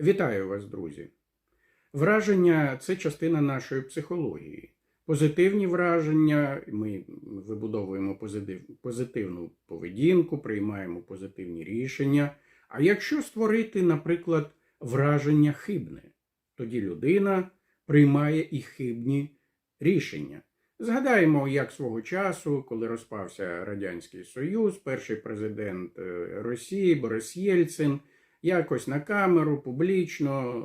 Вітаю вас, друзі! Враження це частина нашої психології. Позитивні враження, ми вибудовуємо позитив, позитивну поведінку, приймаємо позитивні рішення. А якщо створити, наприклад, враження хибне, тоді людина приймає і хибні рішення. Згадаємо, як свого часу, коли розпався Радянський Союз, перший президент е, Росії Борис Єльцин якось на камеру публічно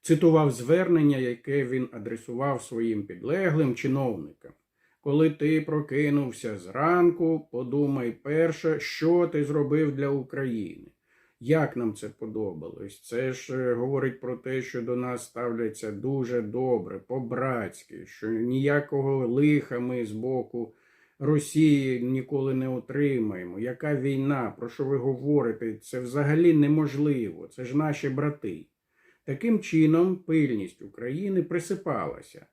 цитував звернення, яке він адресував своїм підлеглим чиновникам. Коли ти прокинувся зранку, подумай перше, що ти зробив для України. Як нам це подобалось? Це ж е, говорить про те, що до нас ставляться дуже добре, по-братськи, що ніякого лиха ми з боку Росії ніколи не отримаємо. Яка війна? Про що ви говорите? Це взагалі неможливо. Це ж наші брати. Таким чином, пильність України присипалася,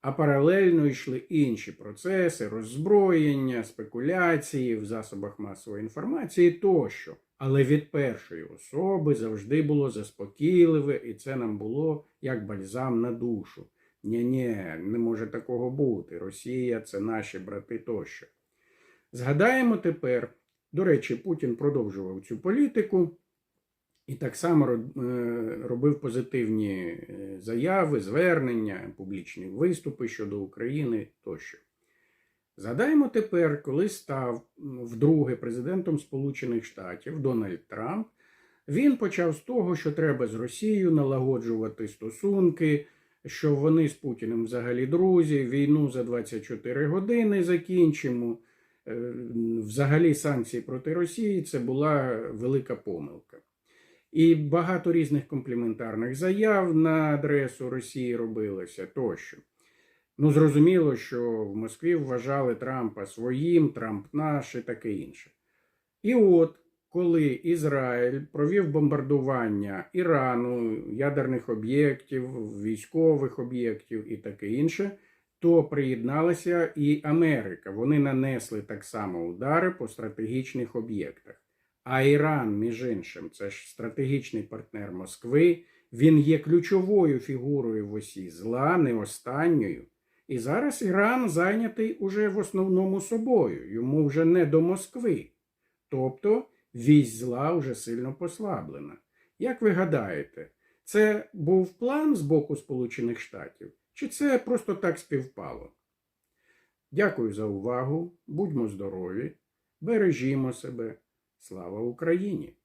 а паралельно йшли інші процеси, роззброєння, спекуляції в засобах масової інформації тощо. Але від першої особи завжди було заспокійливе, і це нам було як бальзам на душу. Ні-ні, не може такого бути. Росія це наші брати тощо. Згадаємо тепер, до речі, Путін продовжував цю політику і так само е, робив позитивні е, заяви, звернення, публічні виступи щодо України тощо. Згадаємо тепер, коли став вдруге президентом Сполучених Штатів Дональд Трамп, він почав з того, що треба з Росією налагоджувати стосунки, що вони з Путіним взагалі друзі, війну за 24 години закінчимо. Е, Взагалі санкції проти Росії це була велика помилка. І багато різних компліментарних заяв на адресу Росії робилося тощо. Ну, зрозуміло, що в Москві вважали Трампа своїм, Трамп наш і таке інше. І от, коли Ізраїль провів бомбардування Ірану, ядерних об'єктів, військових об'єктів і таке інше, то приєдналася і Америка. Вони нанесли так само удари по стратегічних об'єктах. А Іран, між іншим, це ж стратегічний партнер Москви. Він є ключовою фігурою в осі зла, не останньою. І зараз Іран зайнятий уже в основному собою, йому вже не до Москви. Тобто вісь зла вже сильно послаблена. Як ви гадаєте, це був план з боку Сполучених Штатів, чи це просто так співпало? Дякую за увагу, будьмо здорові, бережімо себе. Слава Україні!